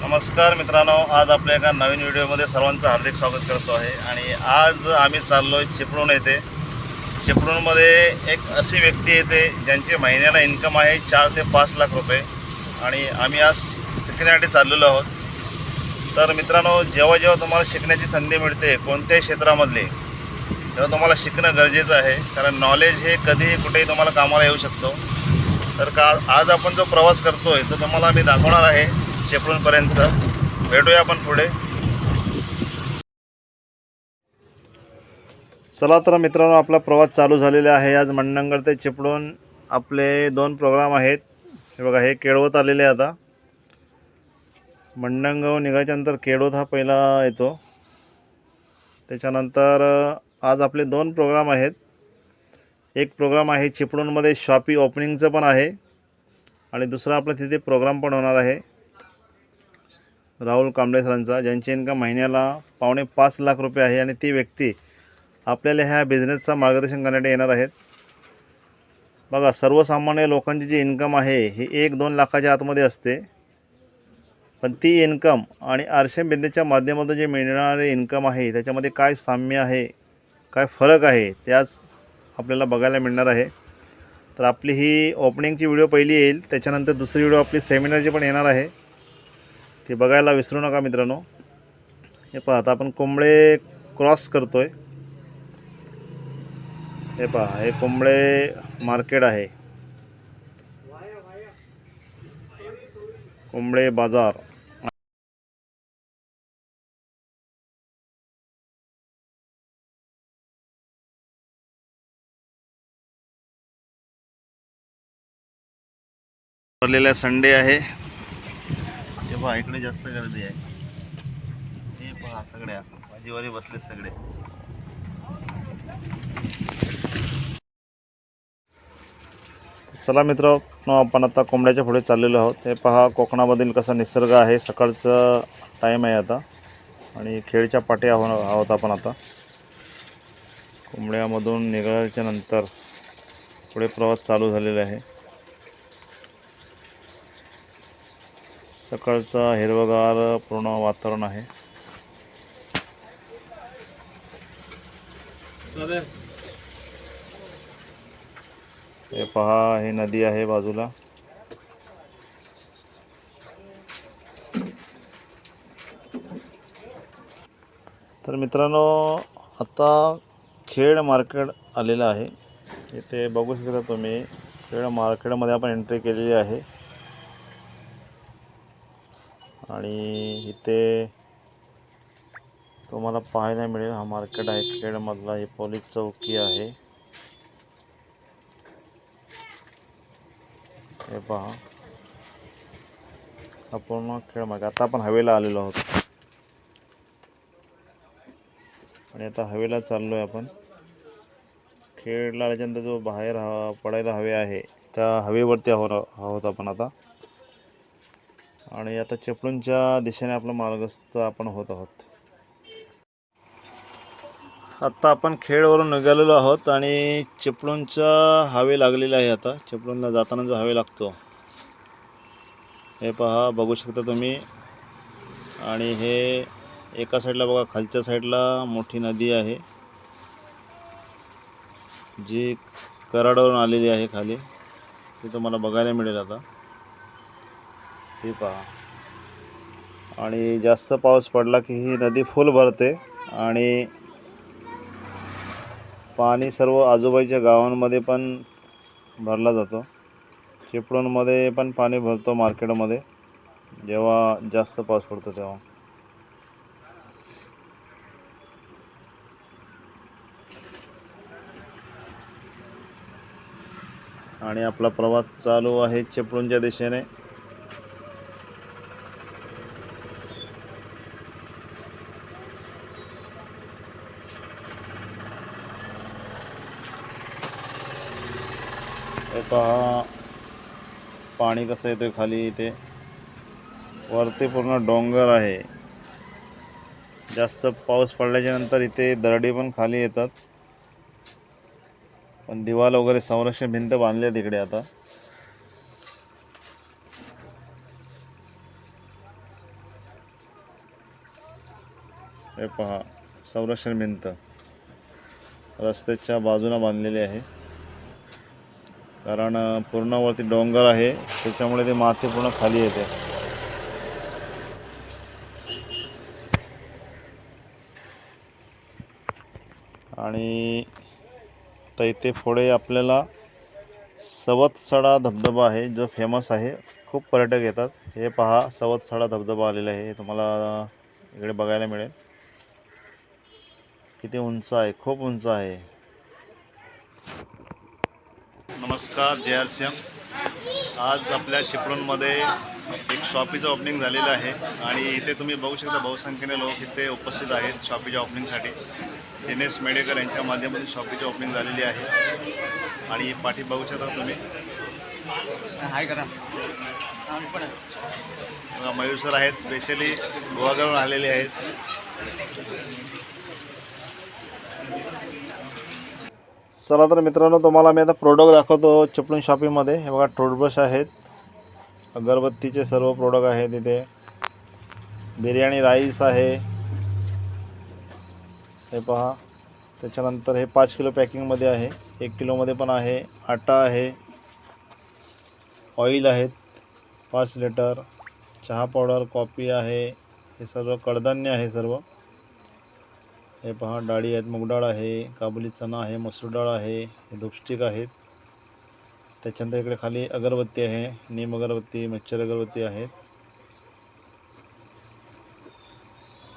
नमस्कार मित्रांनो आज आपल्या एका नवीन व्हिडिओमध्ये सर्वांचं हार्दिक स्वागत करतो आहे. आणि आज आम्ही चाललो आहे चिपळूण येथे. चिपळूणमध्ये एक अशी व्यक्ती येते ज्यांची महिन्याला इन्कम आहे चार ते पाच लाख रुपये. आणि आम्ही आज शिकण्यासाठी चाललेलो आहोत. तर मित्रांनो जेव्हा जेव्हा तुम्हाला शिकण्याची संधी मिळते कोणत्याही क्षेत्रामधली तेव्हा तुम्हाला शिकणं गरजेचं आहे. कारण नॉलेज हे कधीही कुठेही तुम्हाला कामाला येऊ शकतो. तर का आज आपण जो प्रवास करतो आहे तो तुम्हाला मी दाखवणार आहे. चिपळूणपर्यंतचा भेटूया आपण पुढे. चला तर मित्रांनो आपला प्रवास चालू झालेला आहे. आज मंडणगड ते चिपळूण आपले दोन प्रोग्राम आहेत. हे बघा हे केळवत आलेले आहे आता. मंडणगाव निघायच्यानंतर केळवत हा पहिला येतो. त्याच्यानंतर आज आपले दोन प्रोग्राम आहेत. एक प्रोग्राम आहे चिपळूणमध्ये शॉपी ओपनिंगचं पण आहे. आणि दुसरा आपला तिथे प्रोग्राम पण होणार आहे. राहुल कांबळे सरांचा ज्यांची इन्कम महिन्याला पावणे पाच लाख रुपये आहे आणि ती व्यक्ती आपल्याला ह्या बिझनेसचा मार्गदर्शन करण्यासाठी येणार आहेत. बघा सर्वसामान्य लोकांची जी इन्कम आहे ही एक दोन लाखाच्या आतमध्ये असते. पण ती इन्कम आणि आरशेम बिंदेच्या माध्यमातून जे मिळणारे इन्कम आहे त्याच्यामध्ये काय साम्य आहे काय फरक आहे त्याच आपल्याला बघायला मिळणार आहे. तर आपली ही ओपनिंगची व्हिडिओ पहिली येईल त्याच्यानंतर दुसरी व्हिडिओ आपली सेमिनारची पण येणार आहे. ते बघायला विसरू नका मित्रांनो. हे पहा आता आपण कोंबडे क्रॉस करतो आहे हे पहा हे कोंबडे मार्केट आहे. कोंबडे बाजार. भरलेला संडे आहे. हे पहा इकडे जास्त गर्दी आहे. हे पहा सगळ्या. भाजीवाले बसले सगळे. चला मित्र आपण आता कोंबड्याच्या पुढे चाललेलो आहोत. हे पहा कोकणामधील कसा निसर्ग आहे. सकाळचं टाईम आहे आता. आणि खेळच्या पाठी आहो आहोत आपण आता. कोंबड्यामधून निघाल्याच्या नंतर पुढे प्रवास चालू झालेला आहे. सकाळचा हिरवगार पूर्ण वातावरण आहे. हे पहा ही नदी आहे बाजूला. तर मित्रांनो आता खेड मार्केट आलेलं आहे. इथे बघू शकता तुम्ही खेड मार्केटमध्ये आपण एंट्री केलेली आहे. आणि इथे तुम्हाला पाहायला मिळेल हा मार्केट आहे खेडमधला. ही पोलीस चौकी आहे. हे पहा. हा पूर्ण खेळ मार्केट आता आपण हवेला आलेलो आहोत. आणि आता हवेला चाललो आहे आपण. खेळला आल्याच्यानंतर जो बाहेर पडायला हवे आहे त्या हवेवरती आहोत आहोत आपण आता. आणि आता चिपळूणच्या दिशेने आपलं मार्गस्थ आपण होत आहोत. आत्ता आपण खेळवरून निघालेलो आहोत आणि चिपळूणच्या हवे लागलेले आहे आता. चिपळूणला जाताना जो हवे लागतो हे पहा बघू शकता तुम्ही. आणि हे एका साईडला बघा खालच्या साईडला मोठी नदी आहे जी कराडावरून आलेली आहे खाली. ती तुम्हाला बघायला मिळेल आता. ही पहा. आणि जास्त पाऊस पडला की ही नदी फुल भरते आणि पाणी सर्व आजूबाजूच्या गावांमध्ये पण भरला जातो. चिपळूणमध्ये पण पाणी भरतो मार्केटमध्ये. जेव्हा जास्त पाऊस पडतो तेव्हा. आणि आपला प्रवास चालू आहे चिपळूणच्या दिशेने. हे पहा पाणी कसं येतं खाली इथे. वरती पूर्ण डोंगर आहे. जास्त पाऊस पडल्याच्या नंतर इथे दरडी पण खाली येतात. पण दिवाल वगैरे संरक्षण भिंत बांधली आहे तिकडे आता. हे पहा संरक्षण भिंत. रस्त्याच्या बाजूला बांधलेली आहे. कारण पूर्णवरती डोंगर आहे त्याच्यामुळे ते माती पूर्ण खाली येते. आणि आता इथे पुढे आपल्याला सवतसडा धबधबा आहे जो फेमस आहे. खूप पर्यटक येतात. हे पहा सवतसडा धबधबा आलेला आहे. हे तुम्हाला इकडे बघायला मिळेल. किती उंच आहे खूप उंच आहे. नमस्कार जे आर सी एम आज आपल्या चिपळूणमध्ये एक शॉपीचं ओपनिंग झालेलं आहे आणि इथे तुम्ही बघू शकता बहुसंख्येने लोक इथे उपस्थित आहेत शॉपीच्या ओपनिंगसाठी दिनेश मेडेकर यांच्या माध्यमातून शॉपीची ओपनिंग झालेली आहे. आणि पाठी बघू शकता तुम्ही. हाय करा. मयूर सर आहेत स्पेशली गोवाकडून आलेले आहेत. चला तर मित्रांनो तुम्हाला मी आता प्रोडक्ट दाखवतो चिपळूण शॉपिंगमध्ये हे बघा टूथब्रश आहेत. अगरबत्तीचे सर्व प्रोडक्ट आहेत इथे. बिर्याणी राईस आहे. हे पहा. त्याच्यानंतर हे पाच किलो पॅकिंगमध्ये आहे. एक किलोमध्ये पण आहे. आटा आहे. ऑइल आहेत. पाच लिटर चहा पावडर कॉफी आहे. हे सर्व कडधान्य आहे सर्व. हे पहा डाळी आहेत मूग डाळ आहे काबुली चणा आहे मसूर डाळ आहे हे धुपस्टिक आहेत. त्याच्यानंतर इकडे खाली अगरबत्ती आहे नीम अगरबत्ती मच्छर अगरबत्ती आहेत.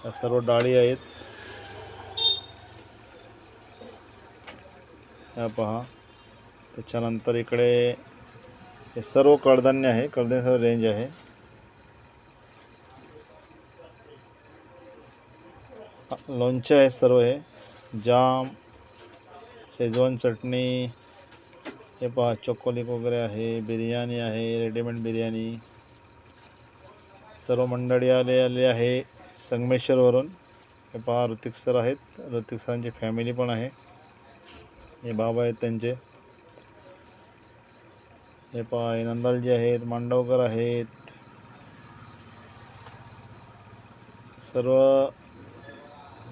या सर्व डाळी आहेत. या पहा त्याच्यानंतर इकडे हे सर्व कडधान्य आहे कडधान्य रेंज आहे. लोणचे आहे सर्व हे. जाम शेजवान चटणी हे पहा चोकोलिक वगैरे आहे बिर्याणी आहे रेडीमेड बिर्याणी. सर्व मंडळी आले आले आहे संगमेश्वरवरून. हे पहा ऋतिक सर आहेत. ऋतिक सरांची फॅमिली पण आहे. हे बाबा आहेत त्यांचे. हे पहा हे नंदालजी आहेत मांडवकर आहेत. सर्व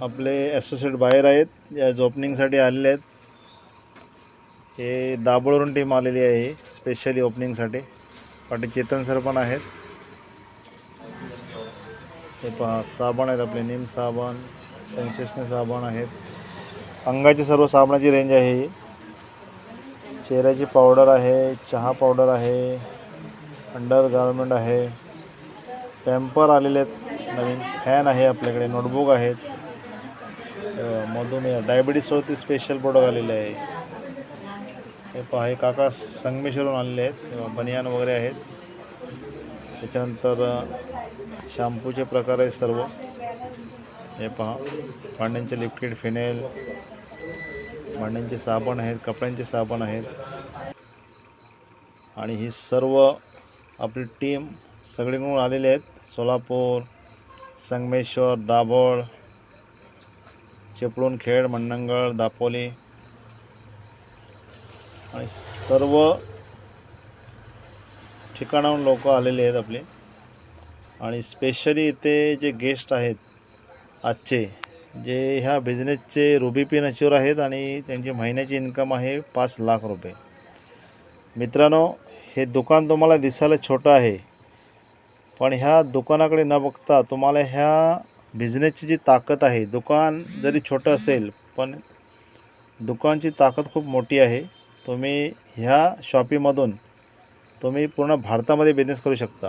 आपले ॲसोसिएट बाहेर आहेत. या ओपनिंगसाठी आलेले आहेत. हे दाभोळवरून टीम आलेली आहे. स्पेशली ओपनिंगसाठी पाठी चेतन सर पण आहेत. हे पहा साबण आहेत आपले. निम साबण सेन्सेशनल साबण आहेत. अंगाची सर्व साबणाची रेंज आहे ही. चेहऱ्याची पावडर आहे चहा पावडर आहे अंडर गार्मेंट आहे. पॅम्पर आलेले आहेत. नवीन फॅन आहे आपल्याकडे. नोटबुक आहेत. मधुमेह डायबिटीसवरती स्पेशल प्रोडक्ट आलेले आहे. हे पहा हे काका संगमेश्वरून आलेले आहेत. बनियान वगैरे आहेत. त्याच्यानंतर शॅम्पूचे प्रकार आहेत सर्व. हे पहा भांड्यांचे लिक्विड फिनेल भांड्यांचे साबण आहेत कपड्यांचे साबण आहेत. आणि ही सर्व आपली टीम सगळीकडून आलेली आहेत. सोलापूर संगमेश्वर दाभोळ चिपळूण खेड मंडणगड दापोली आणि सर्व ठिकाणाहून लोक आलेले आहेत आपले. आणि स्पेशली इथे जे गेस्ट आहेत आजचे जे ह्या बिझनेसचे रुबीपी नचूर आहेत आणि त्यांची महिन्याची इन्कम आहे पाच लाख रुपये. मित्रांनो हे दुकान तुम्हाला दिसायला छोटं आहे पण ह्या दुकानाकडे न बघता तुम्हाला ह्या बिझनेसची जी ताकद आहे दुकान जरी छोटं असेल पण दुकानची ताकद खूप मोठी आहे. तुम्ही ह्या शॉपीमधून तुम्ही पूर्ण भारतामध्ये बिझनेस करू शकता.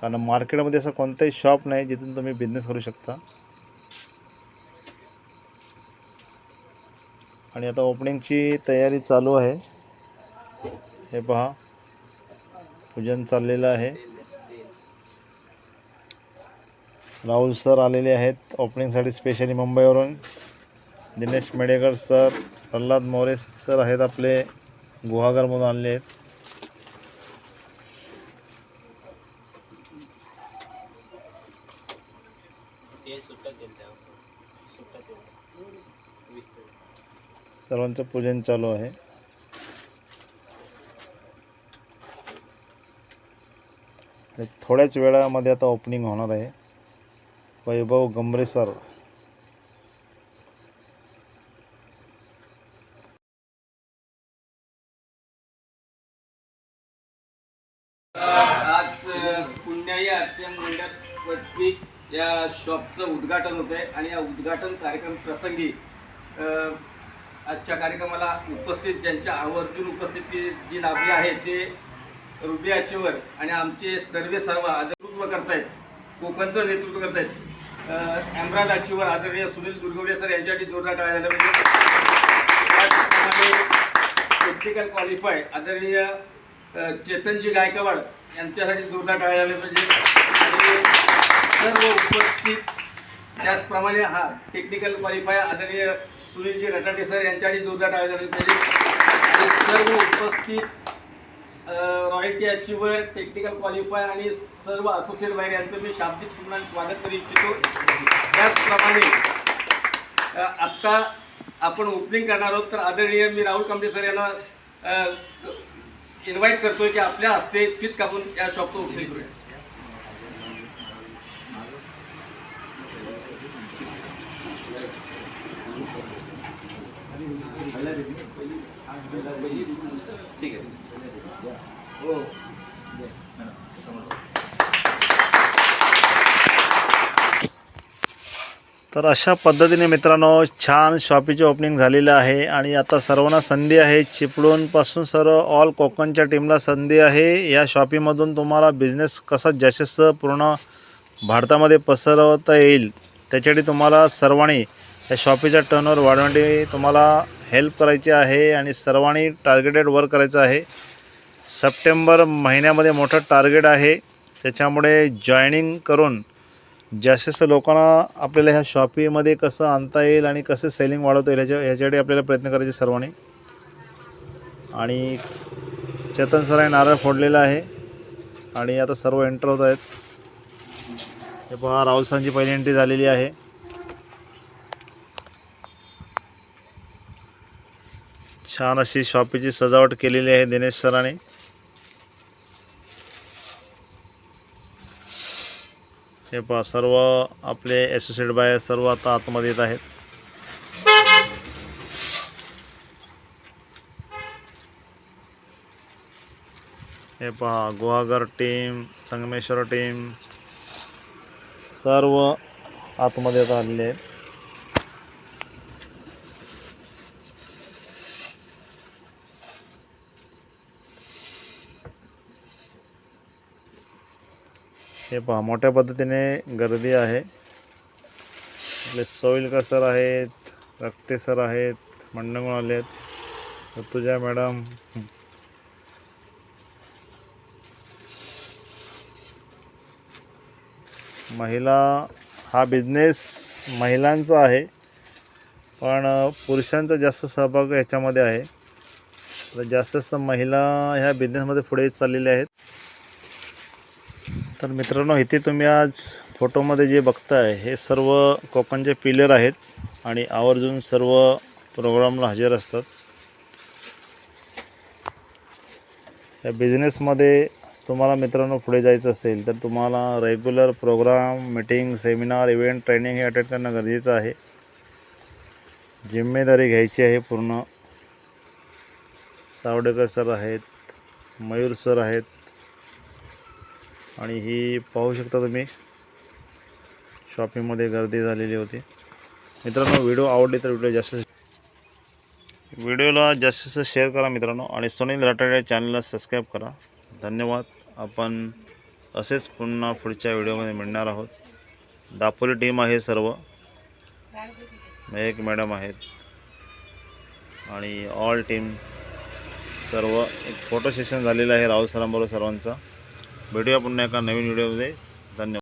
कारण मार्केटमध्ये असं कोणतंही शॉप नाही जिथून तुम्ही बिझनेस करू शकता. आणि आता ओपनिंगची तयारी चालू आहे. हे पहा. पूजन चाललेलं आहे. राहुल सर आलेले आहेत. ओपनिंगसाठी स्पेशली मुंबईवरून. दिनेश मेडेकर सर प्रल्हाद मोरे सर आहेत आपले. गुहागरमधून आणले आहेत. सर्वांचं पूजन चालू आहे. थोड्याच वेळामध्ये आता ओपनिंग होणार आहे. वैभव गंभरेसर आज या शॉपचं उद्घाटन होतं आहे आणि या उद्घाटन कार्यक्रम प्रसंगी आजच्या कार्यक्रमाला उपस्थित ज्यांच्या आवर्जून उपस्थिती जी लाभली आहे ते रुबियाचेवर आणि आमचे सर्वे सर्व नेतृत्व करतायत कोकणचं नेतृत्व करतायत. एम्राज आचीवर आदरणीय सुनील दुर्गवडे सर यांच्यासाठी जोरदार टाळ्या झाल्या पाहिजे टेक्निकल क्वालिफाय आदरणीय चेतनजी गायकवाड यांच्यासाठी जोरदार टाळ्या झाल्या पाहिजे सर्व उपस्थित त्याचप्रमाणे हा टेक्निकल क्वालिफाय आदरणीय सुनीलजी रटाटे सर यांच्यासाठी जोरदार टाळ्या झाल्या पाहिजे सर्व उपस्थित रॉयल्टी अचिव्हर टेक्निकल क्वालिफाय आणि सर्व असोसिएट बाहेर यांचं मी शाब्दिक सुमनाने स्वागत करू इच्छितो. त्याचप्रमाणे आत्ता आपण ओपनिंग करणार आहोत तर आदरणीय मी राहुल कांबळे सर यांना इन्व्हाइट करतोय की आपल्या हस्ते फित कापून या शॉपचं ओपनिंग करूया. ठीक आहे हो तर अशा पद्धतीने मित्रांनो छान शॉपीचे ओपनिंग झालेलं आहे आणि आता सर्वांना संधी आहे. चिपळूणपासून सर्व ऑल कोकणच्या टीमला संधी आहे. या शॉपीमधून तुम्हाला बिझनेस कसा जसेस पूर्ण भारतामध्ये पसरवता येईल त्याच्यासाठी तुम्हाला सर्वांनी या शॉपीचा टर्नओवर वाढवण्यासाठी तुम्हाला हेल्प करायची आहे आणि सर्वांनी टार्गेटेड वर्क करायचं आहे. सप्टेंबर महिन्यामध्ये मोठं टार्गेट आहे. त्याच्यामुळे जॉईनिंग करून जास्त लोकांना आपल्याला ह्या शॉपीमध्ये कसं आणता येईल आणि कसं सेलिंग वाढवता येईल ह्याच्या ह्याच्यासाठी आपल्याला प्रयत्न करायचे सर्वांनी. आणि चेतन सरांनी नारळ फोडलेला आहे. आणि आता सर्व एंटर होत आहेत. हे पहा राहुल सरांची पहिली एंट्री झालेली आहे. छान अशी शॉपीची सजावट केलेली आहे दिनेश सराने. हे पहा सर्व आपले ॲसोसिएट बाय सर्व आता आतमध्ये येत आहेत. हे पहा गुहागर टीम संगमेश्वर टीम सर्व आतमध्ये येत आलेले आहेत. हे पहा मोठ्या पद्धतीने गर्दी आहे. आपले सोईलकर सर आहेत रक्ते सर आहेत मंडंगून आले आहेत. तुझ्या मॅडम महिला हा बिझनेस महिलांचा आहे पण पुरुषांचा जास्त सहभाग याच्यामध्ये आहे. तर जास्त जास्त महिला ह्या बिझनेसमध्ये पुढे चाललेल्या आहेत. तर मित्रांनो इथे तुम्ही आज फोटोमध्ये जे बघताय हे सर्व कोकणचे पिलर आहेत आणि आवर्जून सर्व प्रोग्रामला हजर असतात. या बिझनेसमध्ये तुम्हाला मित्रांनो पुढे जायचं असेल तर तुम्हाला regular programme meeting seminar event training हे अटेंड करणं गरजेचं आहे. जिम्मेदारी घ्यायची आहे पूर्ण. सावडेकर सर आहेत मयूर सर आहेत आणि ही पाहू शकता तुम्ही. शॉपिंगमध्ये गर्दी झालेली होती. मित्रांनो व्हिडिओ आवडले तर व्हिडिओ जास्त व्हिडिओला जास्तीत जास्त शेअर करा मित्रांनो आणि सुनील राठाडे चॅनलला सबस्क्राईब करा. धन्यवाद. आपण असेच पुन्हा पुढच्या व्हिडिओमध्ये मिळणार आहोत. दापोली टीम आहे सर्व. एक मॅडम आहेत. आणि ऑल टीम सर्व. एक फोटो सेशन झालेलं आहे राहुल सरांबरोबर सर्वांचा. भेटूया पुन्हा एका नवीन व्हिडिओमध्ये धन्यवाद.